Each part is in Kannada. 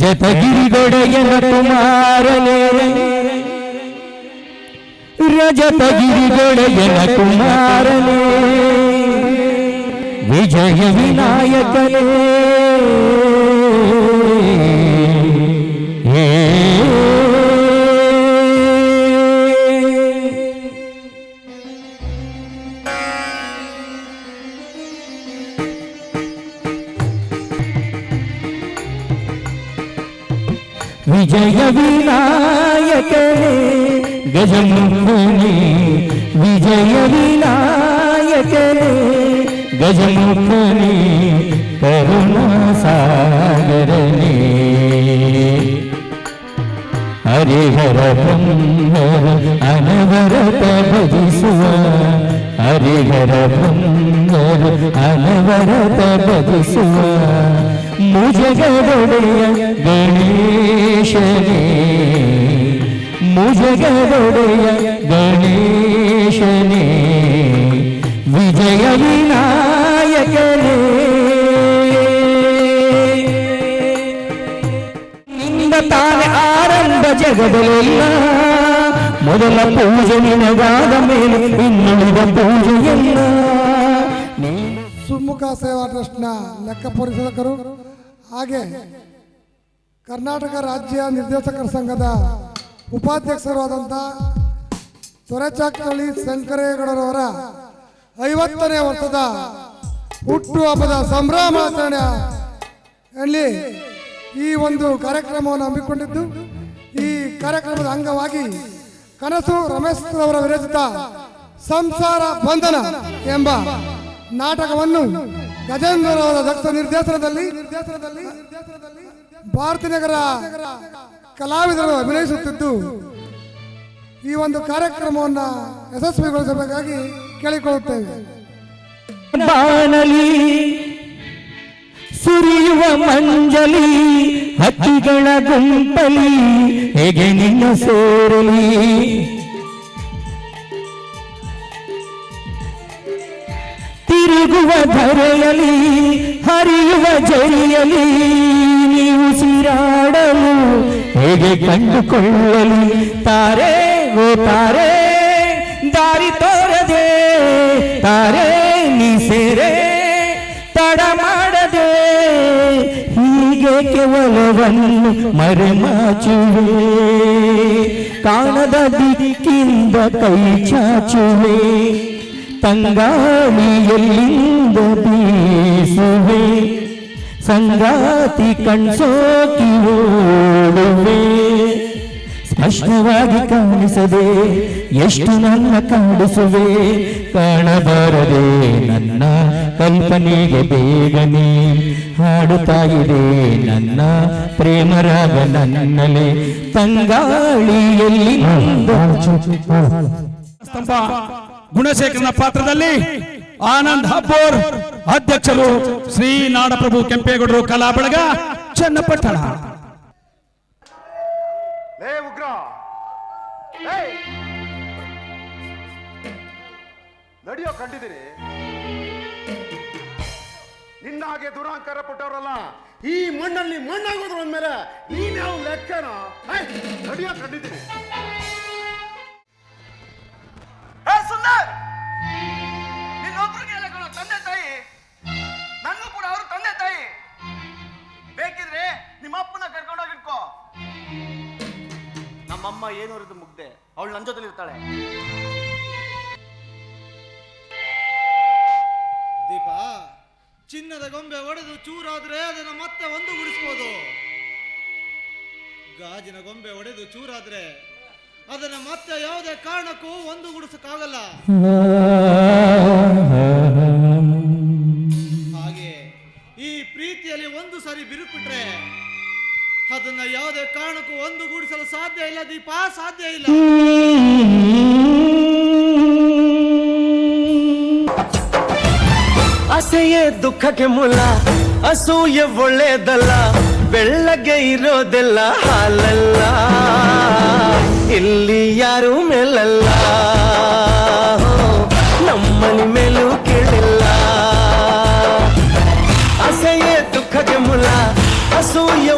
ರಜತಗಿರಿಗೊಡೆಯನ ಕುಮಾರನೇ ರಜತಗಿರಿಗೊಡೆಯನ ಕುಮಾರನೇ ವಿಜಯ ವಿನಾಯಕನೇ. विजय विनायक गजमुनि विजय विनायक गजमुनि करुणा सागर ने। हरे हर ब्रह्मर अनवरत भजिसुआ हरे हर ब्रह्मर अनवरत भजिसुआ ಮುಜಗದೊಡೆಯ ಗಣೇಶನೇ ಮುಜಗದೊಡೆಯ ಗಣೇಶನೇ ವಿಜಯ ವಿನಾಯಕನೇ ನಿನ್ನ ತಾನೆ ಆರಂಭ ಜಗದಲೆಲ್ಲ ಮೊದಲ ಪೂಜೆ ನಿನಗಾದ ಮೇಲೆ ಇನ್ನುಳಿದ ಪೂಜೆಯಲ್ಲ ನೀನು ಸುಮುಖ ಸೇವಾ ಟ್ರಸ್ಟ್ನ ಲೆಕ್ಕ ಪರಿಶೋಧಕರು ಹಾಗೆ ಕರ್ನಾಟಕ ರಾಜ್ಯ ನಿರ್ದೇಶಕರ ಸಂಘದ ಉಪಾಧ್ಯಕ್ಷರಾದಂಥ ಆದಂಥ ತೊರೆಚಾಕ್ತಳಿ ಶಂಕರೇಗೌಡರವರ ಐವತ್ತನೇ ವರ್ಷದ ಹುಟ್ಟು ಹಬ್ಬದ ಸಂಭ್ರಮಾಚರಣೆಯಲ್ಲಿ ಈ ಒಂದು ಕಾರ್ಯಕ್ರಮವನ್ನು ಹಮ್ಮಿಕೊಂಡಿದ್ದು, ಈ ಕಾರ್ಯಕ್ರಮದ ಅಂಗವಾಗಿ ಕನಸು ರಮೇಶ್ ಅವರ ವಿರಚಿತ ಸಂಸಾರ ಬಂಧನ ಎಂಬ ನಾಟಕವನ್ನು ಗಜೇಂದ್ರ ದತ್ತ ನಿರ್ದೇಶನದಲ್ಲಿ ಭಾರತಿ ನಗರ ಕಲಾವಿದರು ಅಭಿನಯಿಸುತ್ತಿದ್ದು, ಈ ಒಂದು ಕಾರ್ಯಕ್ರಮವನ್ನು ಯಶಸ್ವಿಗೊಳಿಸಬೇಕಾಗಿ ಕೇಳಿಕೊಳ್ಳುತ್ತೇವೆ. ಬಾನಲಿ ಸುರಿಯುವ ಮಂಜಲಿ, ಹಕ್ಕಿಗಳ ಗುಂಪಲಿ, ಹೇಗೆ ನಿನ್ನ ಸೇರಲಿ? ತಿರುಗುವ ಧರೆಯಲಿ ಹರಿಯುವ ಜರಿಯಲಿ ನೀವು ಸಿರಾಡಲು ಹೇಗೆ ಕಂಡುಕೊಳ್ಳಲಿ? ತಾರೆ, ಓ ತಾರೆ, ದಾರಿ ತೋರದೆ, ತಾರೆ, ನೀ ಸೇರೆ, ತಡ ಮಾಡದೆ, ಹೀಗೆ ಕೇವಲವನ್ನು ಮರೆಮಾಚುವೆ. ಕಾಣದ ದಿಕ್ಕಿಂದ ಕೈ ಚಾಚುವೆ. ತಂಗಾಳಿಯಲ್ಲಿಂದ ಬೀಸುವೆ ಸಂಗಾತಿ ಕಣ್ಸೋಕಿ ಓಡುವೆ ಸ್ಪಷ್ಟವಾಗಿ ಕಾಣಿಸದೆ ಎಷ್ಟು ನನ್ನ ಕಾಣಿಸುವೆ ಕಾಣಬಾರದೆ ನನ್ನ ಕಲ್ಪನೆಗೆ ಬೇಗನೆ ಹಾಡುತ್ತಾ ಇದೆ ನನ್ನ ಪ್ರೇಮರಾಗ ನನ್ನಲೆ ತಂಗಾಳಿಯಲ್ಲಿ ಸ್ತಂಭ ಗುಣಶೇಖರನ ಪಾತ್ರದಲ್ಲಿ ಆನಂದ್ ಹಬ್ಬೋರ್, ಅಧ್ಯಕ್ಷರು ಶ್ರೀ ನಾಡಪ್ರಭು ಕೆಂಪೇಗೌಡರು ಕಲಾ ಬಳಗ ಚನ್ನಪಟ್ಟಣ. ನಡಿಯೋ ಕಂಡಿದ್ದೀರಿ? ನಿನ್ನ ಹಾಗೆ ದುರಾಂಕಾರ ಪಟ್ಟವರಲ್ಲ, ಈ ಮಣ್ಣಲ್ಲಿ ಮಣ್ಣಾಗೋದ್ರ ಮೇಲೆ ನೀನ್ ಯಾವ ಲೆಕ್ಕನ? ನಡಿಯೋ ಕಂಡಿದ್ದೀನಿ ಅವಳು ನನ್ನ ಜೊತೆಲಿ ಇರ್ತಾಳೆ. ದೀಪ, ಚಿನ್ನದ ಗೊಂಬೆ ಒಡೆದು ಚೂರಾದ್ರೆ ಅದನ್ನ ಮತ್ತೆ ಒಂದು ಗುಡಿಸ್ಬೋದು ಗಾಜಿನ ಗೊಂಬೆ ಒಡೆದು ಚೂರಾದ್ರೆ ಅದನ್ನ ಮತ್ತೆ ಯಾವುದೇ ಕಾರಣಕ್ಕೂ ಒಂದು ಅದನ್ನ ಯಾವುದೇ ಕಾರಣಕ್ಕೂ ಒಂದು ಗೂಡಿಸಲು ಸಾಧ್ಯ ಇಲ್ಲ, ದೀಪ, ಸಾಧ್ಯ ಇಲ್ಲ. ಅಸಹ್ಯ ದುಃಖಕ್ಕೆ ಮೂಲ, ಅಸೂಯ ಒಳ್ಳೆಯದಲ್ಲ ಬೆಳ್ಳಗೆ ಇರೋದೆಲ್ಲ ಹಾಲಲ್ಲ. ಇಲ್ಲಿ ಯಾರು ಮೇಲಲ್ಲ, ನಮ್ಮನಿ ಮೇಲೂ ಕೇಳಿಲ್ಲ. ಅಸೆಯೇ ದುಃಖಕ್ಕೆ ಮೂಲ, ಅಸೂಯೆ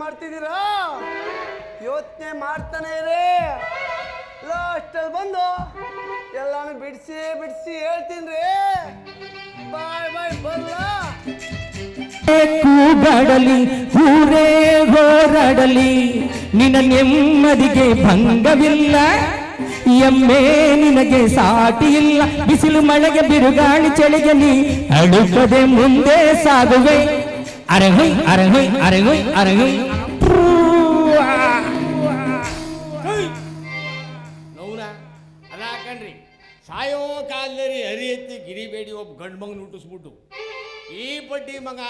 ಮಾಡ್ತಿದ್ದೀರಾ? ಯೋಚನೆ ಮಾಡ್ತಾನೆ ಇರಿ. ಲಾಸ್ಟಲ್ಲಿ ಬಂದು ಎಲ್ಲಾನು ಬಿಡಿಸಿ ಬಿಡಿಸಿ ಹೇಳ್ತೀನಿ ರೀ. ಬಾಯ್ ಬಾಯ್ ಬರ್ಲಾ ಕೂಗಾಡಲಿ ಊರೇ ಹೋರಾಡಲಿ, ನಿನ್ನ ನೆಮ್ಮದಿಗೆ ಭಂಗವಿಲ್ಲ. ಎಮ್ಮೆ ನಿನಗೆ ಸಾಟಿ ಇಲ್ಲ. ಬಿಸಿಲು ಮಳೆಗೆ ಬಿರುಗಾಳಿ ಚಳಿಗಲಿ ಅಡುಗದೆ ಮುಂದೆ ಸಾಗುವೆ. ಅರಹೊಯ್ ಅರಹೊಯ್ ಅರೆ ಅರಹೊಯ್ ನೋವ್ನ ಅಲ್ಲ ಸಾಯೋ ಕಾಲದಲ್ಲಿ ಹರಿ ಎತ್ತಿ ಗಿರಿಬೇಡಿ ಒಬ್ಬ ಗಂಡು ಮಗನ ಹುಟ್ಟಿಸ್ಬಿಟ್ಟು. ಈ ಬಡ್ಡಿ ಮಗ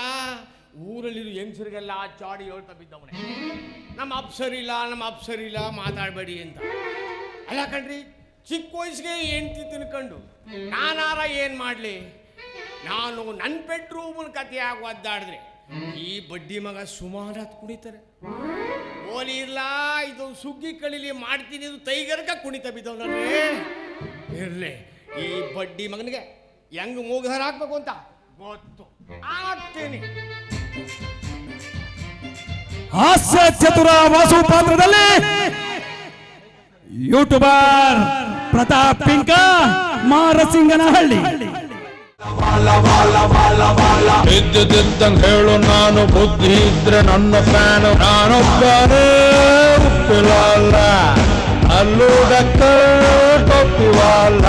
ಊರಲ್ಲಿರೋ ಹೆಂಗಸರಿಗೆಲ್ಲ ಚಾಡಿ ಹೇಳ್ತಾ ಬಿದ್ದವನೆ. ನಮ್ಮ ಅಪ್ಸರಿಲ್ಲ ನಮ್ಮ ಅಪ್ಸರಿಲ್ಲ, ಮಾತಾಡಬೇಡಿ ಅಂತ. ಅಲ್ಲ ಕಣ್ರಿ, ಚಿಕ್ಕ ವಯಸ್ಸಿಗೆ ಹೆಂಡ್ತಿ ತಿನ್ಕೊಂಡು ನಾನಾರ ಏನು ಮಾಡಲಿ? ನಾನು ನನ್ನ ಕಥೆ ಕಥೆಯಾಗಿ ಒದ್ದಾಡಿದ್ರೆ ಈ ಬಡ್ಡಿ ಮಗ ಸುಮಾರು ಹತ್ತು ಕುಣಿತಾರೆ. ಓಲಿ ಇಲ್ಲ ಇದು ಸುಗ್ಗಿ ಕಳಿಲಿ ಮಾಡ್ತೀನಿ ಇದು ತೈಗರ್ಕ ಕುಣಿತ ಬಿದ್ದವನೇ ಇರ್ಲಿ, ಈ ಬಡ್ಡಿ ಮಗನಿಗೆ ಹೆಂಗ್ ಮೂಗಾರ ಹಾಕ್ಬೇಕು ಅಂತ ಗೊತ್ತು. ಹಾಕ್ತೀನಿ ಹಾಸ್ಯ ಚತುರ ವಾಸು ಪಾತ್ರದಲ್ಲಿ ಯೂಟ್ಯೂಬರ್ ಪ್ರತಾಪ್ ಪಿಂಕ ಮಾರಸಿಂಗನಹಳ್ಳಿ. ಇದ್ದಿದ್ದಂಗೆ ಹೇಳು ನಾನು ಬುದ್ಧಿ ಇದ್ರೆ ನನ್ನ ಫ್ಯಾನ್ ನಾನೊಬ್ಬನೇ ಉಪ್ಪಿಲ್ಲ ಅಲ್ಲೂ ಡಕ್ಕ ಟೊಪ್ಪಿವಲ್ಲ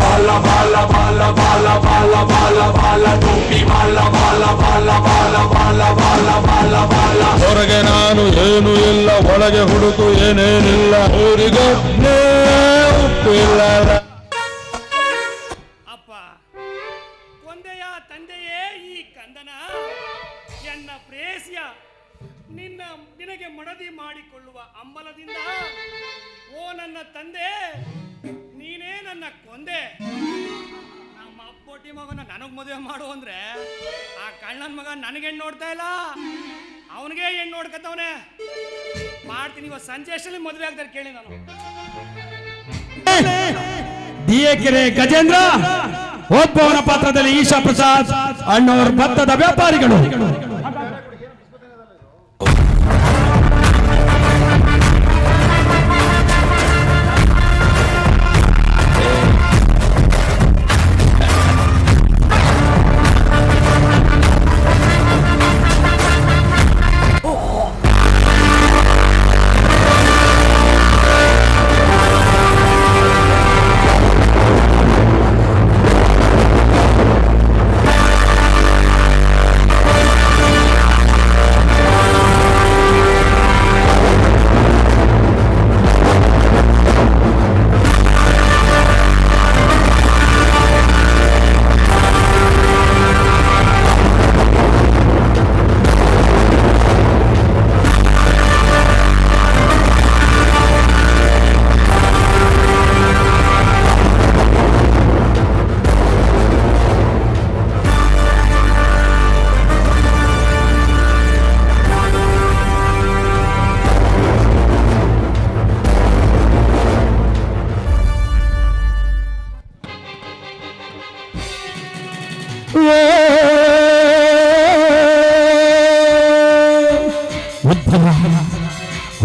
ಬಾಲ ಬಾಲ ಬಾಲ ಬಾಲ ಬಾಲ ಬಾಲ ಬಾಲ ಟೋಪಿ ಬಾಲ ಬಾಲ ಬಾಲ ಬಾಲ ಬಾಲ ಬಾಲ ಬಾಲ ಬಾಲ ಹೊರಗೆ ನಾನು ಏನು ಇಲ್ಲ ಒಳಗೆ ಹುಡುಕು ಏನೇನಿಲ್ಲ ಊರಿಗೊಬ್ಬನೇ ಉಪ್ಪಿಲ್ಲ ಅಂದ್ರೆ ಆ ಕಣ್ಣನ್ ಮಗ ನನಗೆ ನೋಡ್ತಾ ಇಲ್ಲ. ಅವನಿಗೆ ಹೆಣ್ಣು ನೋಡ್ಕತ್ತವನೆ ಮಾಡ್ತೀನಿ ಇವತ್ತು ಸಂಜೆ ಅಷ್ಟರಲ್ಲಿ ಮದುವೆ ಆಗ್ತಾರೆ ಕೇಳಿ ನಾನು. ಕೆರೆ ಗಜೇಂದ್ರ, ಒಬ್ಬವನ ಪಾತ್ರದಲ್ಲಿ ಈಶಾ ಪ್ರಸಾದ್, ಅಣ್ಣವ್ರ ಭತ್ತದ ವ್ಯಾಪಾರಿಗಳು.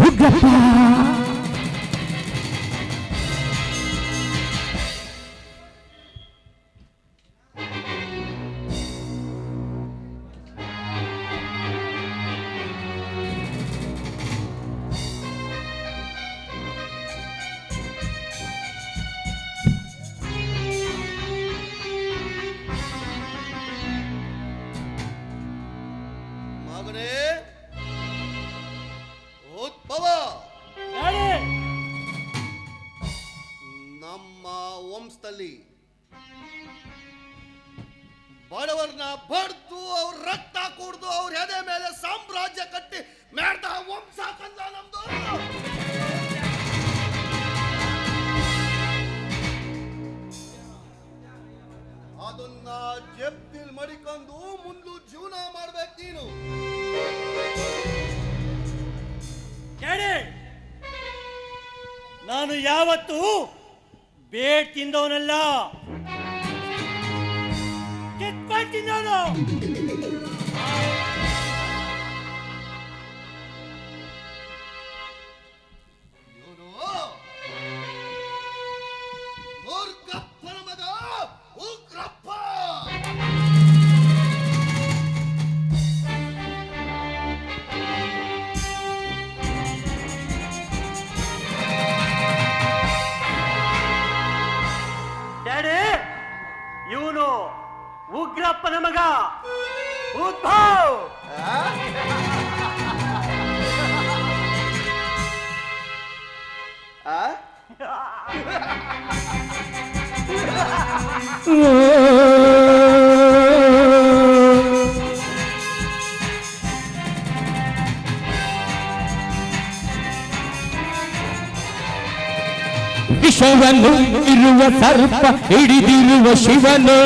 ಉಗ್ರಪ್ಪ ಯಾವತ್ತು ಬೇಡ್ ತಿಂದವನಲ್ಲ. ಕಿತ್ಕೊಂಡು ತಿಂದವನು. ಅಪ್ಪನ ಮಗ ಉದ್ಭವ್ ವಿಷವನ್ನು ಇರುವ ಸರ್ಪ ಹಿಡಿದಿರುವ ಶಿವನು,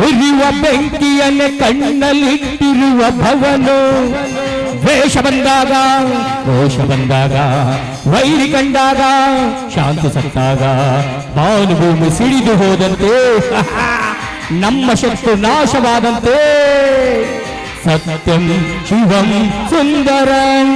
ಉರಿಯುವ ಬೆಂಕಿಯನ್ನೇ ಕಣ್ಣಲ್ಲಿಟ್ಟಿರುವ ಭವನು. ವೇಷ ಬಂದಾಗ, ರೋಷ ಬಂದಾಗ, ವೈರಿ ಕಂಡಾಗ, ಶಾಂತಿ ಸತ್ತಾಗ, ಭಾನುಭೂಮಿ ಸಿಡಿದು ಹೋದಂತೆ ನಮ್ಮ ಶತ್ರು ನಾಶವಾದಂತೆ. ಸತ್ಯಂ ಶಿವಂ ಸುಂದರಂ.